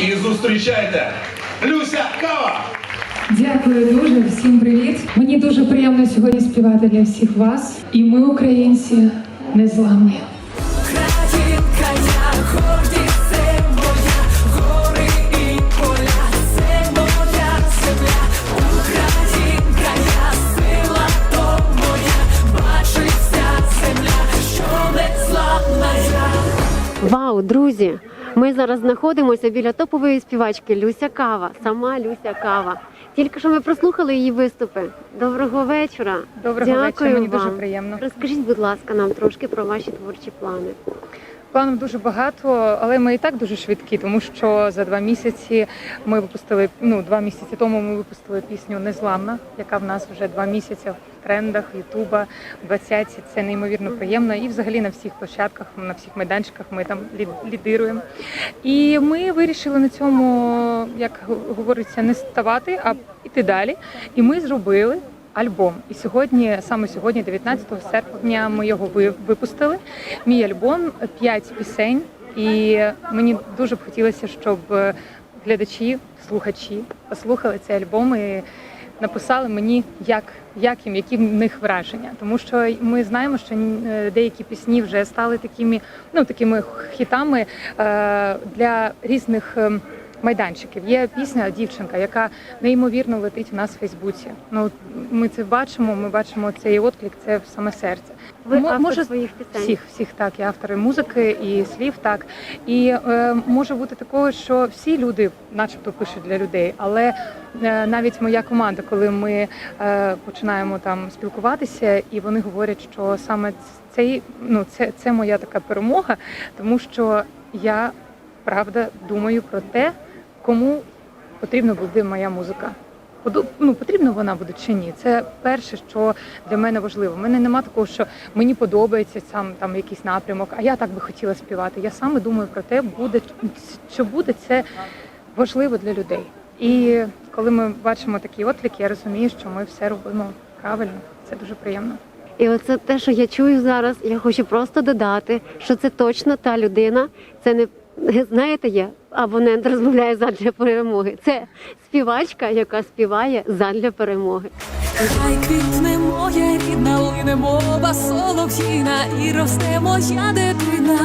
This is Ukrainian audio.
І зустрічайте Люся Кава! Дякую дуже, всім привіт. Мені дуже приємно сьогодні співати для всіх вас. І ми, українці, незламні. Українка, я гордість, це моя гори і поля, це моя земля. Українка, сила, то моя, бачить земля, що незламна я. Вау, друзі! Ми зараз знаходимося біля топової співачки Люся Кава, сама Люся Кава. Тільки що ми прослухали її виступи. Доброго вечора. Доброго Дякую вечора, мені вам. дуже приємно. Розкажіть, будь ласка, нам трошки про ваші творчі плани. Планів дуже багато, але ми і так дуже швидкі, тому що за два місяці ми випустили. Ну, два місяці тому ми випустили пісню Незламна, яка в нас вже два місяці трендах Ютуба, 20 Це неймовірно приємно. І взагалі на всіх площадках, на всіх майданчиках ми там лід- лідируємо. І ми вирішили на цьому, як говориться, не ставати, а йти далі. І ми зробили. Альбом, і сьогодні, саме сьогодні, 19 серпня, ми його випустили. Мій альбом п'ять пісень, і мені дуже б хотілося, щоб е, глядачі, слухачі послухали цей альбом і написали мені, як, як їм, які в них враження. Тому що ми знаємо, що е, деякі пісні вже стали такими, ну такими хітами е, для різних. Майданчиків є пісня дівчинка, яка неймовірно летить у нас в Фейсбуці. Ну ми це бачимо. Ми бачимо цей отклик, це в саме серце. Ви Мо- автор своїх пісень. всіх, всіх так, і автори музики, і слів так. І е, може бути такого, що всі люди, начебто, пишуть для людей, але е, навіть моя команда, коли ми е, починаємо там спілкуватися, і вони говорять, що саме цей ну це, це моя така перемога, тому що я правда думаю про те, кому потрібна буде моя музика. Ну, потрібна вона буде чи ні? Це перше, що для мене важливо. У мене нема такого, що мені подобається сам там якийсь напрямок, а я так би хотіла співати. Я саме думаю про те, буде що буде це важливо для людей. І коли ми бачимо такі отклики, я розумію, що ми все робимо правильно. Це дуже приємно. І оце те, що я чую зараз, я хочу просто додати, що це точно та людина. Це не знаєте, є абонент розмовляє задля перемоги. Це співачка, яка співає задля перемоги. Хай квітне моя рідна, лине мова солов'їна, і росте моя дитина